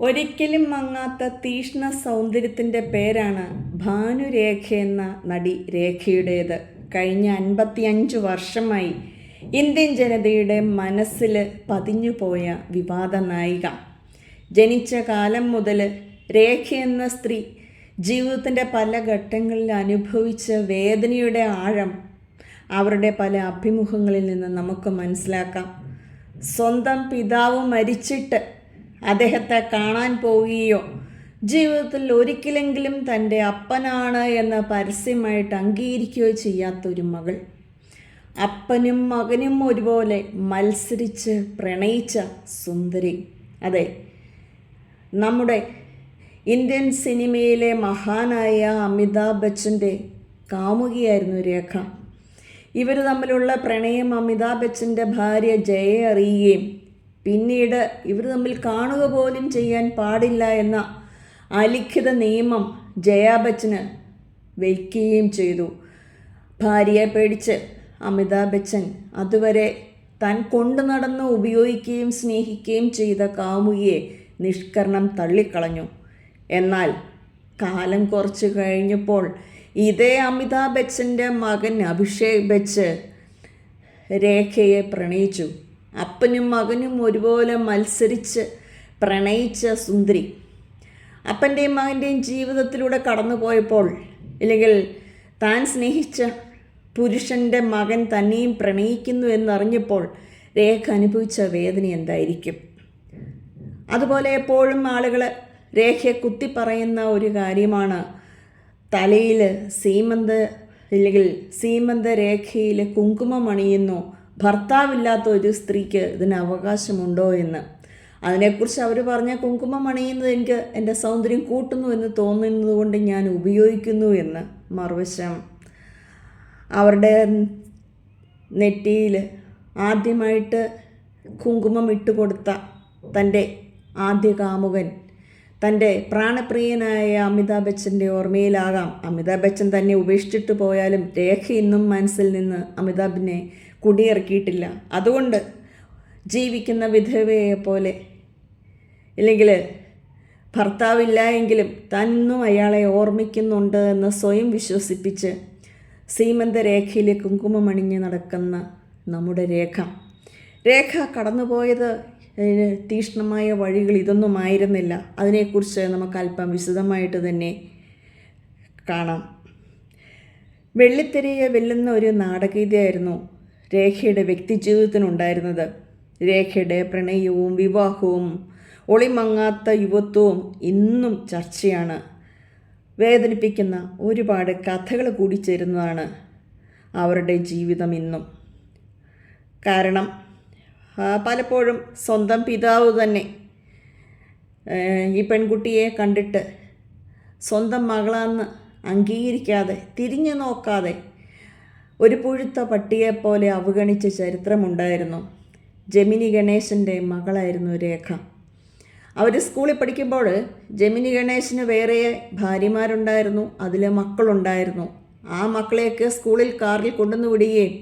ഒരിക്കലും മങ്ങാത്ത തീഷ്ണ സൗന്ദര്യത്തിന്റെ പേരാണ് ഭാനുരേഖ എന്ന നടി രേഖയുടേത്. കഴിഞ്ഞ അൻപത്തിയഞ്ച് വർഷമായി ഇന്ത്യൻ ജനതയുടെ മനസ്സിൽ പതിഞ്ഞുപോയ വിവാദ നായിക. ജനിച്ച കാലം മുതൽ രേഖ എന്ന സ്ത്രീ ജീവിതത്തിന്റെ പല ഘട്ടങ്ങളിൽ അനുഭവിച്ച വേദനയുടെ ആഴം അവരുടെ പല അഭിമുഖങ്ങളിൽ നിന്ന് നമുക്ക് മനസ്സിലാക്കാം. സ്വന്തം പിതാവ് മരിച്ചിട്ട് അദ്ദേഹത്തെ കാണാൻ പോവുകയോ ജീവിതത്തിൽ ഒരിക്കലെങ്കിലും തന്റെ അപ്പനാണ് എന്ന് പരസ്യമായിട്ട് അംഗീകരിക്കുകയോ ചെയ്യാത്തൊരു മകൾ. അപ്പനും മകനും ഒരുപോലെ മത്സരിച്ച് പ്രണയിച്ച സുന്ദരി. അതെ നമ്മുടെ ഇന്ത്യൻ സിനിമയിലെ മഹാനായ അമിതാഭ് ബച്ചന്റെ കാമുകിയായിരുന്നു രേഖ. ഇവർ തമ്മിലുള്ള പ്രണയം അമിതാഭ് ബച്ചന്റെ ഭാര്യ ജയ അറിയുകയും പിന്നീട് ഇവർ തമ്മിൽ കാണുക പോലും ചെയ്യാൻ പാടില്ല എന്ന അലിഖിത നിയമം ജയാ ബച്ചന് വയ്ക്കുകയും ചെയ്തു. ഭാര്യയെ പേടിച്ച് അമിതാഭ് ബച്ചൻ അതുവരെ താൻ കൊണ്ടു നടന്ന് ഉപയോഗിക്കുകയും സ്നേഹിക്കുകയും ചെയ്ത കാമുകിയെ നിഷ്കരണം തള്ളിക്കളഞ്ഞു. എന്നാൽ കാലം കുറച്ച് കഴിഞ്ഞപ്പോൾ ഇതേ അമിതാഭ് ബച്ചന്റെ മകൻ അഭിഷേക് ബച്ച് രേഖയെ പ്രണയിച്ചു. അപ്പനും മകനും ഒരുപോലെ മത്സരിച്ച് പ്രണയിച്ച സുന്ദരി. അപ്പന്റെയും മകന്റെയും ജീവിതത്തിലൂടെ കടന്നുപോയപ്പോൾ ഇല്ലെങ്കിൽ താൻ സ്നേഹിച്ച പുരുഷന്റെ മകൻ തന്നെയും പ്രണയിക്കുന്നു എന്നറിഞ്ഞപ്പോൾ രേഖ അനുഭവിച്ച വേദന എന്തായിരിക്കും? അതുപോലെ എപ്പോഴും ആളുകൾ രേഖയെ കുത്തി പറയുന്ന ഒരു കാര്യമാണ്. തലയിൽ സീമന്ത് ഇല്ലെങ്കിൽ സീമന്ത രേഖയിൽ കുങ്കുമം അണിയുന്നു. ഭർത്താവില്ലാത്ത ഒരു സ്ത്രീക്ക് ഇതിന് അവകാശമുണ്ടോ എന്ന്. അതിനെക്കുറിച്ച് അവർ പറഞ്ഞ കുങ്കുമം അണിയുന്നത് എനിക്ക് എന്റെ സൗന്ദര്യം കൂട്ടുന്നു എന്ന് തോന്നുന്നത് കൊണ്ട് ഞാൻ ഉപയോഗിക്കുന്നു എന്ന് മറുവശം അവരുടെ നെറ്റിയിൽ ആദ്യമായിട്ട് കുങ്കുമം ഇട്ട് കൊടുത്ത തന്റെ ആദ്യ കാമുകൻ തന്റെ പ്രാണപ്രിയനായ അമിതാഭ് ബച്ചന്റെ ഓർമ്മയിലാകാം. അമിതാഭ് ബച്ചൻ തന്നെ ഉപേക്ഷിച്ചിട്ട് പോയാലും രേഖ ഇന്നും മനസ്സിൽ നിന്ന് അമിതാഭിനെ കുടിയിറക്കിയിട്ടില്ല. അതുകൊണ്ട് ജീവിക്കുന്ന വിധവയെ പോലെ ഇല്ലെങ്കിൽ ഭർത്താവില്ല എങ്കിലും തന്നും അയാളെ ഓർമ്മിക്കുന്നുണ്ട് എന്ന് സ്വയം വിശ്വസിപ്പിച്ച് സീമന്ത രേഖയിലെ കുങ്കുമണിഞ്ഞ് നടക്കുന്ന നമ്മുടെ രേഖ. രേഖ കടന്നുപോയത് തീഷ്ണമായ വഴികൾ ഇതൊന്നും ആയിരുന്നില്ല അതിനെക്കുറിച്ച് നമുക്ക് അല്പം വിശദമായിട്ട് തന്നെ കാണാം. വെള്ളിത്തിരയെ വെല്ലുന്ന ഒരു നാടകീയതയായിരുന്നു രേഖയുടെ വ്യക്തിജീവിതത്തിനുണ്ടായിരുന്നത്. രേഖയുടെ പ്രണയവും വിവാഹവും ഒളിമങ്ങാത്ത യുവത്വവും ഇന്നും ചർച്ചയാണ്. വേദനിപ്പിക്കുന്ന ഒരുപാട് കഥകൾ കൂടി ചേരുന്നതാണ് അവരുടെ ജീവിതം ഇന്നും. കാരണം പലപ്പോഴും സ്വന്തം പിതാവ് തന്നെ ഈ പെൺകുട്ടിയെ കണ്ടിട്ട് സ്വന്തം മകളാന്ന് അംഗീകരിക്കാതെ തിരിഞ്ഞു നോക്കാതെ ഒരു പുഴുത്ത പട്ടിയെപ്പോലെ അവഗണിച്ച ചരിത്രമുണ്ടായിരുന്നു. ജമിനി ഗണേശന്റെ മകളായിരുന്നു രേഖ. അവർ സ്കൂളിൽ പഠിക്കുമ്പോൾ ജമിനി ഗണേശന് വേറെ ഭാര്യമാരുണ്ടായിരുന്നു അതിലെ മക്കളുണ്ടായിരുന്നു. ആ മക്കളെയൊക്കെ സ്കൂളിൽ കാറിൽ കൊണ്ടുവന്ന് വിടുകയും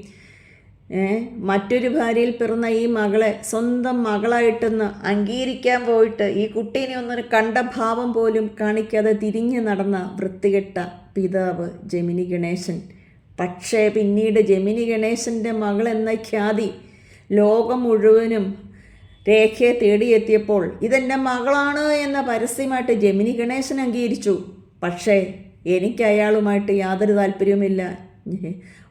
മറ്റൊരു ഭാര്യയിൽ പിറന്ന ഈ മകളെ സ്വന്തം മകളായിട്ടൊന്ന് അംഗീകരിക്കാൻ പോയിട്ട് ഈ കുട്ടീനെ ഒന്നൊരു കണ്ട ഭാവം പോലും കാണിക്കാതെ തിരിഞ്ഞു നടന്ന വൃത്തികെട്ട പിതാവ് ജമിനി ഗണേശൻ. പക്ഷേ പിന്നീട് ജമിനി ഗണേശന്റെ മകൾ എന്ന ഖ്യാതി ലോകം മുഴുവനും രേഖയെ തേടിയെത്തിയപ്പോൾ ഇതെന്റെ മകളാണ് എന്ന പരസ്യമായിട്ട് ജമിനി ഗണേശൻ അംഗീകരിച്ചു. പക്ഷേ എനിക്ക് അയാളുമായിട്ട് യാതൊരു താല്പര്യവുമില്ല.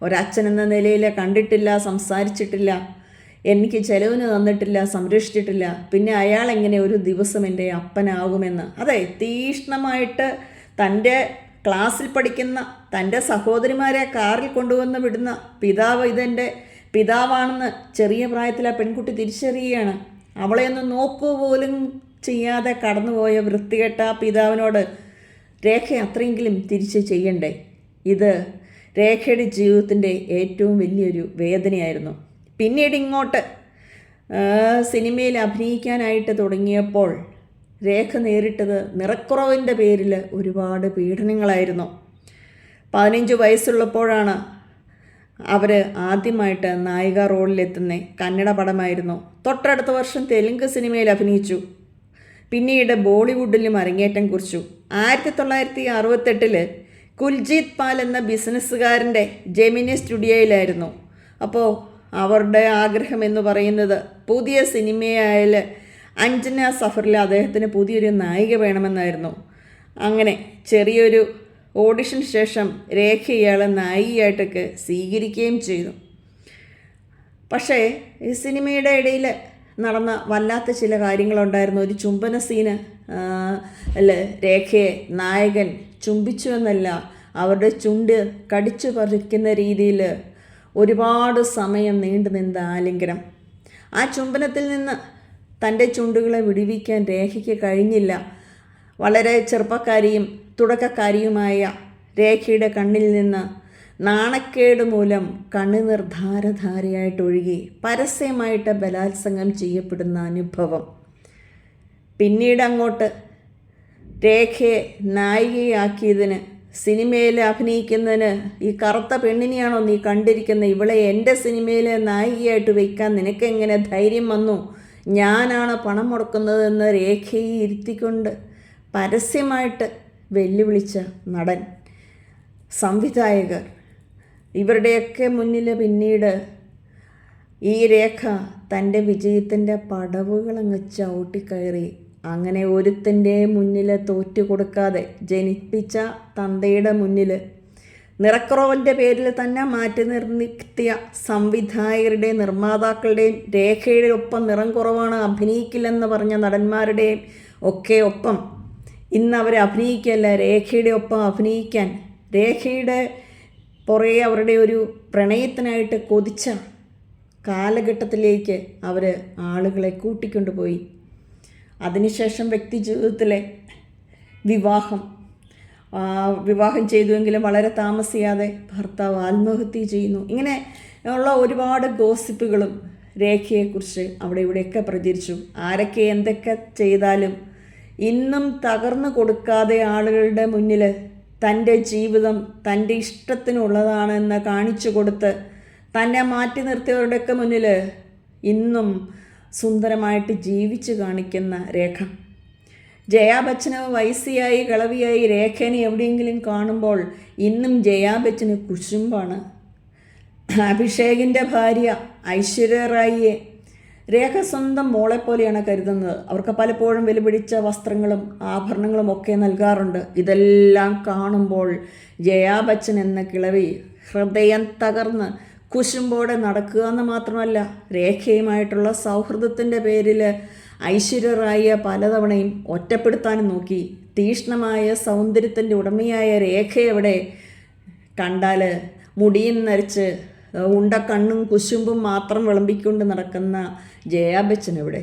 ഒരച്ഛൻ എന്ന നിലയിൽ കണ്ടിട്ടില്ല സംസാരിച്ചിട്ടില്ല എനിക്ക് ചെലവിന് തന്നിട്ടില്ല സംരക്ഷിച്ചിട്ടില്ല പിന്നെ അയാൾ എങ്ങനെ ഒരു ദിവസം എന്റെ അപ്പനാകുമെന്ന്. അതെ തീഷ്ണമായിട്ട് തന്റെ ക്ലാസ്സിൽ പഠിക്കുന്ന തന്റെ സഹോദരിമാരെ കാറിൽ കൊണ്ടുവന്ന് വിടുന്ന പിതാവ് ഇതെന്റെ പിതാവാണെന്ന് ചെറിയ പ്രായത്തിൽ ആ പെൺകുട്ടി തിരിച്ചറിയുകയാണ്. അവളെ ഒന്ന് നോക്കൂ പോലും ചെയ്യാതെ കടന്നുപോയ വൃത്തികെട്ട ആ പിതാവിനോട് രേഖ അത്രയെങ്കിലും തിരിച്ച് ചെയ്യണ്ടേ? ഇത് രേഖയുടെ ജീവിതത്തിന്റെ ഏറ്റവും വലിയൊരു വേദനയായിരുന്നു. പിന്നീട് ഇങ്ങോട്ട് സിനിമയിൽ അഭിനയിക്കാനായിട്ട് തുടങ്ങിയപ്പോൾ രേഖ നേരിട്ടത് നിറക്കുറവിന്റെ പേരിൽ ഒരുപാട് പീഡനങ്ങളായിരുന്നു. പതിനഞ്ച് വയസ്സുള്ളപ്പോഴാണ് അവർ ആദ്യമായിട്ട് നായിക റോളിലെത്തുന്ന കന്നഡ പടമായിരുന്നു. തൊട്ടടുത്ത വർഷം തെലുങ്ക് സിനിമയിൽ അഭിനയിച്ചു. പിന്നീട് ബോളിവുഡിലും അരങ്ങേറ്റം കുറിച്ചു. ആയിരത്തി തൊള്ളായിരത്തി അറുപത്തെട്ടിൽ കുൽജീത് പാൽ എന്ന ബിസിനസ്സുകാരന്റെ ജെമിനി സ്റ്റുഡിയോയിലായിരുന്നു. അപ്പോൾ അവരുടെ ആഗ്രഹം എന്ന് പറയുന്നത് പുതിയ സിനിമയായാൽ അഞ്ജന സഫറിൽ അദ്ദേഹത്തിന് പുതിയൊരു നായിക വേണമെന്നായിരുന്നു. അങ്ങനെ ചെറിയൊരു ഓഡിഷൻ ശേഷം രേഖ ഇയാളെ നായികയായിട്ടൊക്കെ സ്വീകരിക്കുകയും ചെയ്തു. പക്ഷേ ഈ സിനിമയുടെ ഇടയിൽ നടന്ന വല്ലാത്ത ചില കാര്യങ്ങളുണ്ടായിരുന്നു. ഒരു ചുംബന സീന് അല്ലേ രേഖയെ നായകൻ ചുംബിച്ചു എന്നല്ല അവരുടെ ചുണ്ട് കടിച്ചു പറിക്കുന്ന രീതിയിൽ ഒരുപാട് സമയം നീണ്ടു നിന്ന ആലിംഗനം. ആ ചുംബനത്തിൽ നിന്ന് തന്റെ ചുണ്ടുകളെ വിടുവിക്കാൻ രേഖയ്ക്ക് കഴിഞ്ഞില്ല. വളരെ ചെറുപ്പക്കാരിയും തുടക്കക്കാരിയുമായ രേഖയുടെ കണ്ണിൽ നിന്ന് നാണക്കേട് മൂലം കണ്ണുനീർ ധാരധാരയായിട്ട് ഒഴുകി പരസ്യമായിട്ട് ബലാത്സംഗം ചെയ്യപ്പെടുന്ന അനുഭവം. പിന്നീട് അങ്ങോട്ട് രേഖയെ നായികയാക്കിയതിന് സിനിമയിൽ അഭിനയിക്കുന്നതിന് ഈ കറുത്ത പെണ്ണിനെയാണോ നീ കണ്ടിരിക്കുന്നത്? ഇവളെ എന്റെ സിനിമയിലെ നായികയായിട്ട് വയ്ക്കാൻ നിനക്കെങ്ങനെ ധൈര്യം വന്നു? ഞാനാണ് പണം മുടക്കുന്നതെന്ന് രേഖയെ ഇരുത്തിക്കൊണ്ട് പരസ്യമായിട്ട് വെല്ലുവിളിച്ച നടൻ സംവിധായകർ. ഇവരുടെയൊക്കെ മുന്നിൽ പിന്നീട് ഈ രേഖ തന്റെ വിജയത്തിന്റെ പടവുകളങ്ങ് ചവിട്ടിക്കയറി. അങ്ങനെ ഒരുത്തന്റെ മുന്നിൽ തോറ്റു കൊടുക്കാതെ ജനിപ്പിച്ച തന്തയുടെ മുന്നിൽ നിറക്കുറവിന്റെ പേരിൽ തന്നെ മാറ്റി നിർത്തിയ സംവിധായകരുടെയും നിർമ്മാതാക്കളുടെയും രേഖയുടെ ഒപ്പം നിറം കുറവാണ് അഭിനയിക്കില്ലെന്ന് പറഞ്ഞ നടന്മാരുടെയും ഒക്കെ ഒപ്പം ഇന്ന് അവർ അഭിനയിക്കല്ല രേഖയുടെ ഒപ്പം അഭിനയിക്കാൻ രേഖയുടെ പുറകെ അവരുടെ ഒരു പ്രണയത്തിനായിട്ട് കൊതിച്ച കാലഘട്ടത്തിലേക്ക് അവർ ആളുകളെ കൂട്ടിക്കൊണ്ടുപോയി. അതിനുശേഷം വ്യക്തി ജീവിതത്തിലെ വിവാഹം വിവാഹം ചെയ്തുവെങ്കിലും വളരെ താമസിയാതെ ഭർത്താവ് ആത്മഹത്യ ചെയ്യുന്നു. ഇങ്ങനെ ഉള്ള ഒരുപാട് ഗോസിപ്പുകളും രേഖയെക്കുറിച്ച് അവിടെ ഇവിടെയൊക്കെ പ്രചരിച്ചു. ആരൊക്കെ എന്തൊക്കെ ചെയ്താലും ഇന്നും തകർന്നു കൊടുക്കാതെ ആളുകളുടെ മുന്നിൽ തന്റെ ജീവിതം തന്റെ ഇഷ്ടത്തിനുള്ളതാണെന്ന് കാണിച്ചു കൊടുത്ത് തന്നെ മാറ്റി നിർത്തിയവരുടെയൊക്കെ മുന്നിൽ ഇന്നും സുന്ദരമായിട്ട് ജീവിച്ചു കാണിക്കുന്ന രേഖ. ജയാ ബച്ചന് വയസ്സിയായി കളവിയായി രേഖനെ എവിടെയെങ്കിലും കാണുമ്പോൾ ഇന്നും ജയാ ബച്ചന് കുശുമ്പാണ്. അഭിഷേകിന്റെ ഭാര്യ ഐശ്വര്യ റായിയെ രേഖ സ്വന്തം മോളെപ്പോലെയാണ് കരുതുന്നത്. അവർക്ക് പലപ്പോഴും വിലപിടിച്ച വസ്ത്രങ്ങളും ആഭരണങ്ങളും ഒക്കെ നൽകാറുണ്ട്. ഇതെല്ലാം കാണുമ്പോൾ ജയാ ബച്ചൻ എന്ന കിളവി ഹൃദയം തകർന്ന് കുശുമ്പോടെ നടക്കുക എന്ന് മാത്രമല്ല രേഖയുമായിട്ടുള്ള സൗഹൃദത്തിന്റെ പേരിൽ ഐശ്വര്യ റായിയെ പലതവണയും ഒറ്റപ്പെടുത്താനും നോക്കി തീഷ്ണമായ സൗന്ദര്യത്തിന്റെ ഉടമയായ രേഖയെവിടെ കണ്ടാൽ മുടിയും നരച്ച് ഉണ്ട കണ്ണും കുശുമ്പും മാത്രം വിളമ്പിക്കൊണ്ട് നടക്കുന്ന ജയാബച്ചൻ എവിടെ?